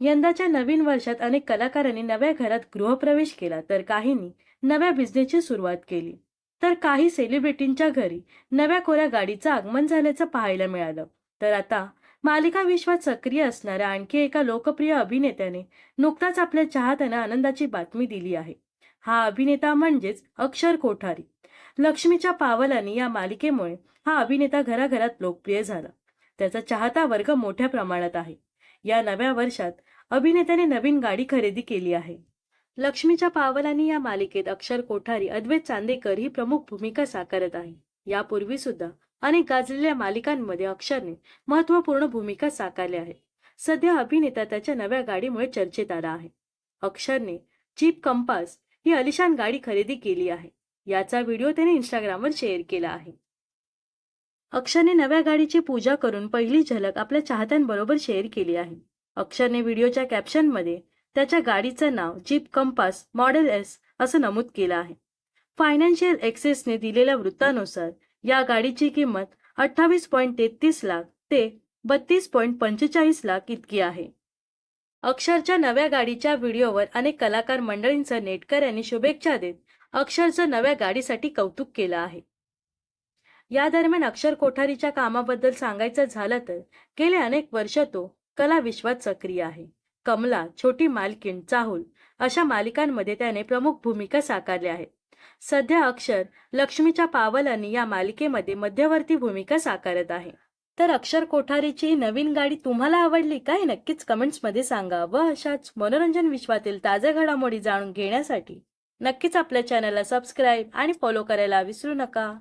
यंदाच्या नवीन वर्षात अनेक कलाकारांनी नव्या घरात गृहप्रवेश केला तर काहींनी नव्या बिझनेसची सुरुवात केली. तर काही सेलिब्रिटींच्या घरी नव्या कोऱ्या गाडीचं आगमन झाल्याचं पाहायला मिळालं. तर आता मालिका विश्वात सक्रिय असणाऱ्या आणखी एका लोकप्रिय अभिनेत्याने नुकताच आपल्या चाहत्यांना आनंदाची बातमी दिली आहे. हा अभिनेता म्हणजेच अक्षर कोठारी. लक्ष्मीच्या पावलांनी या मालिकेमुळे हा अभिनेता घराघरात लोकप्रिय झाला. त्याचा चाहता वर्ग मोठ्या प्रमाणात आहे. या नव्या वर्षात अभिनेत्याने नवीन गाडी खरेदी केली आहे. लक्ष्मीच्या पावलांनी या मालिकेत अक्षर कोठारी अद्वैत चांदेकर ही प्रमुख भूमिका साकारत आहे. यापूर्वी सुद्धा अनेक गाजलेल्या मालिकांमध्ये अक्षरने महत्त्वपूर्ण भूमिका साकारल्या आहेत. सध्या अभिनेता त्याच्या नव्या गाडीमुळे चर्चेत आला आहे. अक्षरने जीप कंपास ही अलिशान गाडी खरेदी केली आहे. याचा व्हिडिओ त्याने इंस्टाग्रामवर शेअर केला आहे. अक्षरने नव्या गाडीची पूजा करून पहिली झलक आपल्या चाहत्यांबरोबर शेअर केली आहे. अक्षरने व्हिडिओच्या कॅप्शनमध्ये त्याच्या गाडीचं नाव जीप कंपास मॉडेल एस असं नमूद केलं आहे. फायनान्शियल एक्सेसने दिलेल्या वृत्तानुसार या गाडीची किंमत अठ्ठावीस पॉईंट तेहतीस लाख ते बत्तीस पॉईंट पंचेचाळीस लाख इतकी आहे. अक्षरच्या नव्या गाडीच्या व्हिडिओवर अनेक कलाकार मंडळींचं नेटकर यांनी शुभेच्छा देत अक्षरचं नव्या गाडीसाठी कौतुक केलं आहे. या दरम्यान अक्षर कोठारीच्या कामाबद्दल सांगायचं झालं तर गेले अनेक वर्ष तो कला विश्वात सक्रिय आहे. कमला छोटी मालकीण चाहूल अशा मालिकांमध्ये त्याने प्रमुख भूमिका साकारल्या आहेत. सध्या अक्षर लक्ष्मीच्या पावलांनी या मालिकेमध्ये मध्यवर्ती भूमिका साकारत आहे. तर अक्षर कोठारीची नवीन गाडी तुम्हाला आवडली काय? नक्कीच कमेंट्समध्ये सांगा व अशाच मनोरंजन विश्वातील ताज्या घडामोडी जाणून घेण्यासाठी नक्कीच आपल्या चॅनलला सबस्क्राईब आणि फॉलो करायला विसरू नका.